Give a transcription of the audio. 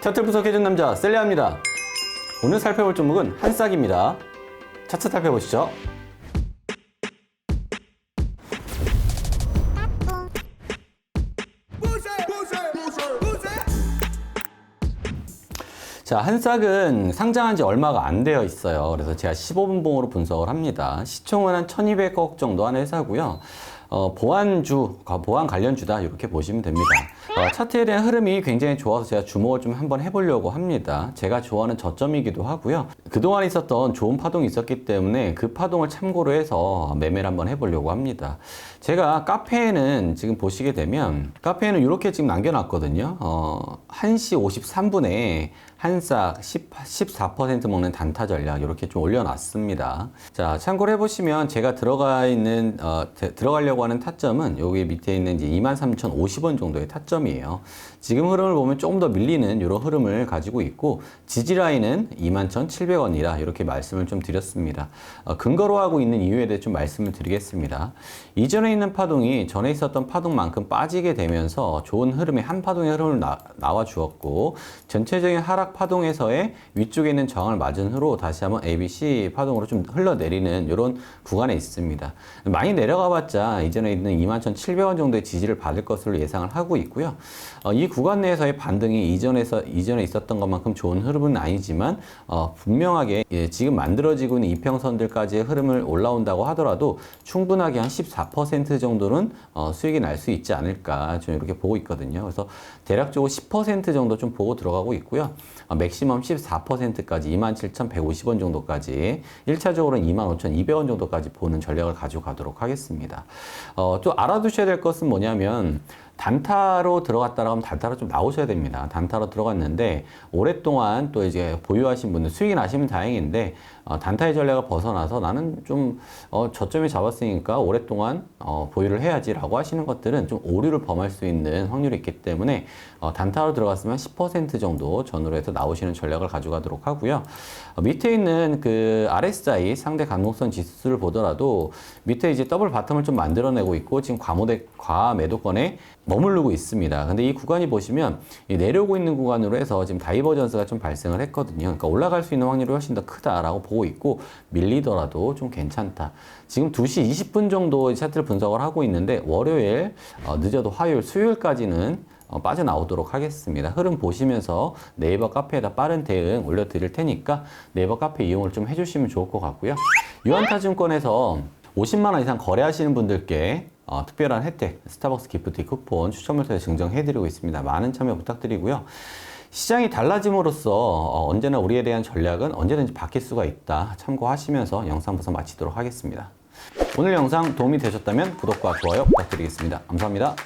차트 분석해준 남자 셀리아입니다. 오늘 살펴볼 종목은 한싹입니다. 차트 살펴보시죠. 자, 한싹은 상장한 지 얼마가 안 되어 있어요. 그래서 제가 15분봉으로 분석을 합니다. 시총은 한 1200억 정도 하는 회사고요. 어, 보안주, 보안 관련주다 이렇게 보시면 됩니다. 어, 차트에 대한 흐름이 굉장히 좋아서 제가 주목을 좀 한번 해보려고 합니다. 제가 좋아하는 저점이기도 하고요. 그동안 있었던 좋은 파동이 있었기 때문에 그 파동을 참고로 해서 매매를 한번 해보려고 합니다. 제가 카페에는 지금 보시게 되면 카페에는 이렇게 지금 남겨놨거든요. 어, 1시 53분에 한싹 10, 14% 먹는 단타 전략 이렇게 좀 올려놨습니다. 자, 참고로 해보시면 제가 들어가 있는 어, 데- 들어가려고 하는 타점은 여기 밑에 있는 이제 23,050원 정도의 타점 이에요. 지금 흐름을 보면 조금 더 밀리는 이런 흐름을 가지고 있고 지지 라인은 21,700원이라 이렇게 말씀을 좀 드렸습니다. 어, 근거로 하고 있는 이유에 대해 좀 말씀을 드리겠습니다. 이전에 있는 파동이 전에 있었던 파동만큼 빠지게 되면서 좋은 흐름의 한 파동의 흐름을 나, 나와 주었고 전체적인 하락 파동에서의 위쪽에 있는 저항을 맞은 후로 다시 한번 ABC 파동으로 좀 흘러내리는 이런 구간에 있습니다. 많이 내려가 봤자 이전에 있는 21,700원 정도의 지지를 받을 것으로 예상을 하고 있고요. 어, 이 구간 내에서의 반등이 이전에서 이전에 있었던 것만큼 좋은 흐름은 아니지만 어, 분명하게 예, 지금 만들어지고 있는 이평선들까지의 흐름을 올라온다고 하더라도 충분하게 한 14% 정도는 어, 수익이 날 수 있지 않을까 좀 이렇게 보고 있거든요. 그래서 대략적으로 10% 정도 좀 보고 들어가고 있고요. 어, 맥시멈 14%까지 27,150원 정도까지 1차적으로는 25,200원 정도까지 보는 전략을 가지고 가도록 하겠습니다. 어, 또 알아두셔야 될 것은 뭐냐면 단타로 들어갔다라 하면 단타로 좀 나오셔야 됩니다. 단타로 들어갔는데 오랫동안 또 이제 보유하신 분들 수익이 나시면 다행인데 어, 단타의 전략을 벗어나서 나는 좀 어, 저점에 잡았으니까 오랫동안 어, 보유를 해야지라고 하시는 것들은 좀 오류를 범할 수 있는 확률이 있기 때문에 어, 단타로 들어갔으면 10% 정도 전후로 해서 나오시는 전략을 가져가도록 하고요. 어, 밑에 있는 그 RSI 상대 강동선 지수를 보더라도 밑에 이제 더블 바텀을 좀 만들어내고 있고 지금 과모대 과매도권에 머무르고 있습니다. 근데 이 구간이 보시면 이 내려오고 있는 구간으로 해서 지금 다이버전스가 좀 발생을 했거든요. 그러니까 올라갈 수 있는 확률이 훨씬 더 크다라고 보고 있고 밀리더라도 좀 괜찮다. 지금 2시 20분 정도 차트를 분석을 하고 있는데 월요일 어, 늦어도 화요일 수요일까지는 어, 빠져나오도록 하겠습니다. 흐름 보시면서 네이버 카페에다 빠른 대응 올려드릴 테니까 네이버 카페 이용을 좀 해주시면 좋을 것 같고요. 유한타증권에서 50만 원 이상 거래하시는 분들께 어, 특별한 혜택, 스타벅스 기프트 쿠폰 추첨을 통해 증정해드리고 있습니다. 많은 참여 부탁드리고요. 시장이 달라짐으로써 어, 언제나 우리에 대한 전략은 언제든지 바뀔 수가 있다. 참고하시면서 영상 부서 마치도록 하겠습니다. 오늘 영상 도움이 되셨다면 구독과 좋아요 부탁드리겠습니다. 감사합니다.